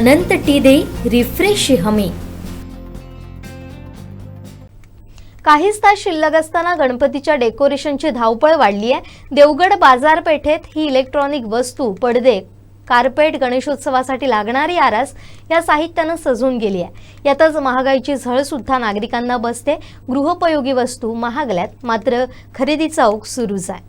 अनंत T देई refresh हमी. काहीच तास शिल्लक असताना गणपतीच्या डेकोरेशनची धावपळ वाढली आहे देवगड बाजारपेठेत ही इलेक्ट्रॉनिक वस्तू पडदे कार्पेट गणेशोत्सवासाठी लागणारी आरास या साहित्यानं सजून गेली आहे यातच महागाईची झळ सुद्धा नागरिकांना बसते. गृहोपयोगी वस्तू महागल्यात मात्र खरेदीचा ओघ सुरूच आहे.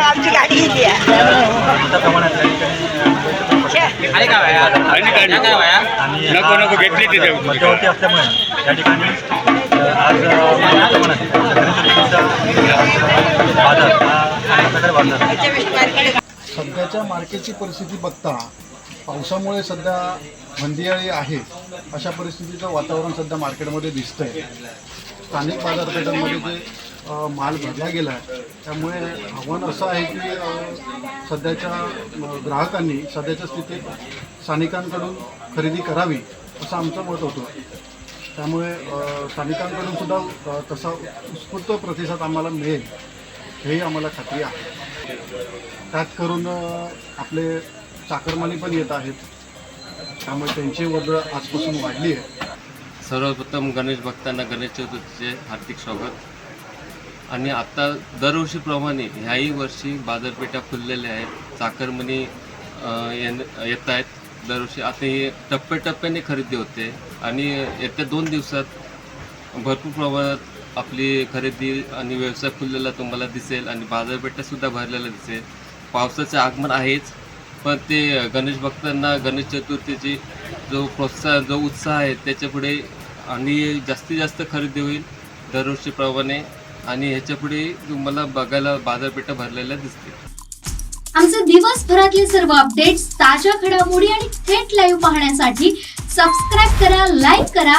आमची गाडी येते नको नको घेतली तिथे असल्यामुळे या ठिकाणी आज बाजार सध्याच्या मार्केटची परिस्थिती बघता पावसामुळे सध्या मंदियाळी आहे अशा परिस्थितीचं वातावरण सध्या मार्केटमध्ये दिसतंय. स्थानिक बाजारपेठांमध्ये जे माल भरला गेला आहे त्यामुळे आव्हान असं आहे की सध्याच्या ग्राहकांनी सध्याच्या स्थितीत स्थानिकांकडून खरेदी करावी असं आमचं मत होतं. त्यामुळे स्थानिकांकडून सुद्धा तसा उत्स्फूर्त प्रतिसाद आम्हाला मिळेल. हेही आम्हाला खात्री आहे. त्यात करून आपले चाकरमानी पण येत आहेत. त्यामुळे त्यांची वर्दळ आजपासून वाढली आहे. सर्वप्रथम गणेश भक्तांना गणेश चतुर्थीचे हार्दिक स्वागत. आणि आत्ता दरवर्षीप्रमाणे ह्याही वर्षी बाजारपेठा खुललेल्या आहेत. चाकरमणी येत आहेत. दरवर्षी आता हे टप्प्याटप्प्याने खरेदी होते. आणि येत्या दोन दिवसात भरपूर प्रमाणात आपली खरेदी आणि व्यवसाय खुललेला तुम्हाला दिसेल आणि बाजारपेठासुद्धा भरलेला दिसेल. पावसाचे आगमन आहेच पण ते गणेश भक्तांना गणेश चतुर्थीची जो प्रोत्साहन जो उत्साह आहे त्याच्यापुढे आणि जास्तीत जास्त खरेदी होईल दरवर्षीप्रमाणे आणि ह्याच्यापुढे तुम्हाला बघायला बाजारपेठा भरलेल्या दिसतील. आमचे दिवसभरातले सर्व अपडेट्स ताज्या घडामोडी आणि थेट लाईव्ह पाहण्यासाठी सबस्क्राईब करा लाईक करा